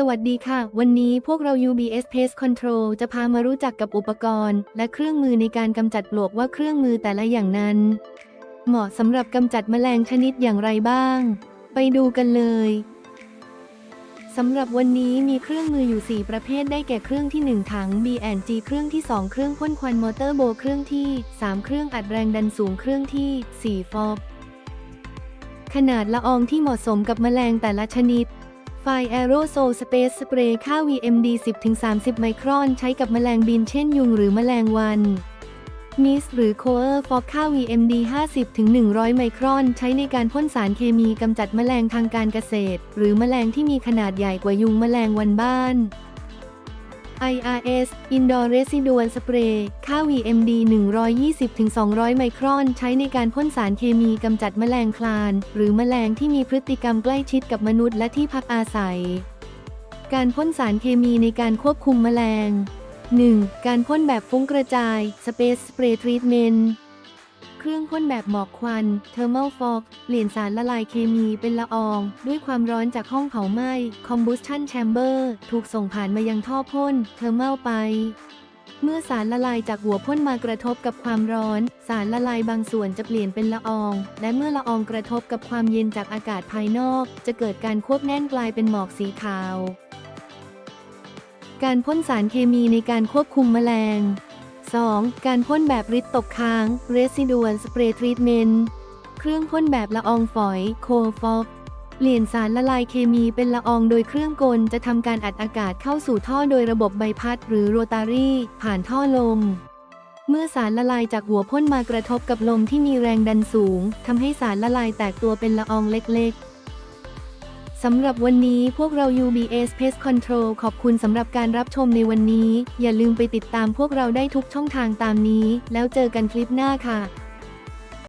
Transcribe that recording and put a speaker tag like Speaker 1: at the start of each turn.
Speaker 1: สวัสดีค่ะ วันนี้พวกเรา UBS Pest Control จะพามารู้จักกับอุปกรณ์ และเครื่องมือในการกำจัดปลวกว่าเครื่องมือแต่ละอย่างนั้น เหมาะสำหรับกำจัดแมลงชนิดอย่างไรบ้าง ไปดูกันเลยสำหรับวันนี้มีเครื่องมืออยู่ 4 ประเภทได้แก่เครื่องที่ 1 ถัง B&G เครื่องที่ 2 เครื่องพ่นควันมอเตอร์โบเครื่องที่ 3 เครื่องอัดแรงดันสูงเครื่องที่ 4 ฟอบขนาดละอองที่เหมาะสมกับแมลงแต่ละชนิด ไฟแอโรโซลสเปซสเปรย์ค่า VMD 10-30 ไมครอน ใช้กับแมลงบินเช่นยุงหรือแมลงวันมิสหรือโคเออร์ฟอกค่า VMD 50-100 ไมครอน ใช้ในการพ่นสารเคมีกำจัดแมลงทางการเกษตร หรือแมลงที่มีขนาดใหญ่กว่ายุงแมลงวันบ้าน IRS Indoor Residual Spray ค่า VMD 120-200 ไมครอน ใช้ในการพ่นสารเคมีกำจัดแมลงคลาน หรือแมลงที่มีพฤติกรรมใกล้ชิดกับมนุษย์และที่พักอาศัย การพ่นสารเคมีในการควบคุมแมลง 1. การพ่นแบบฟุ้งกระจาย Space Spray Treatment เครื่องพ่นแบบหมอกควัน Thermal Fog เปลี่ยนสารละลายเคมีเป็นละออง ด้วยความร้อนจากห้องเผาไหม้ Combustion Chamber ถูกส่งผ่านมายังท่อพ่น Thermal ไปเมื่อสารละลายจากหัวพ่นมากระทบกับความร้อน สารละลายบางส่วนจะเปลี่ยนเป็นละออง และเมื่อละอองกระทบกับความเย็นจากอากาศภายนอก จะเกิดการควบแน่นกลายเป็นหมอกสีขาว การพ่นสารเคมีในการควบคุมแมลง 2. การพ่นแบบริดตกค้าง Residual Spray Treatment เครื่องพ่นแบบละอองฝอย Co-fog เปลี่ยนสารละลายเคมีเป็นละอองโดยเครื่องกลจะทำการอัดอากาศเข้าสู่ท่อโดยระบบใบพัดหรือโรตารี่ ผ่านท่อลม เมื่อสารละลายจากหัวพ่นมากระทบกับลมที่มีแรงดันสูงทำให้สารละลายแตกตัวเป็นละอองเล็กๆ สำหรับวันนี้พวกเรา UBS Pest Control ขอบคุณสำหรับการรับชมในวันนี้ อย่าลืมไปติดตามพวกเราได้ทุกช่องทางตามนี้ แล้วเจอกันคลิปหน้าค่ะ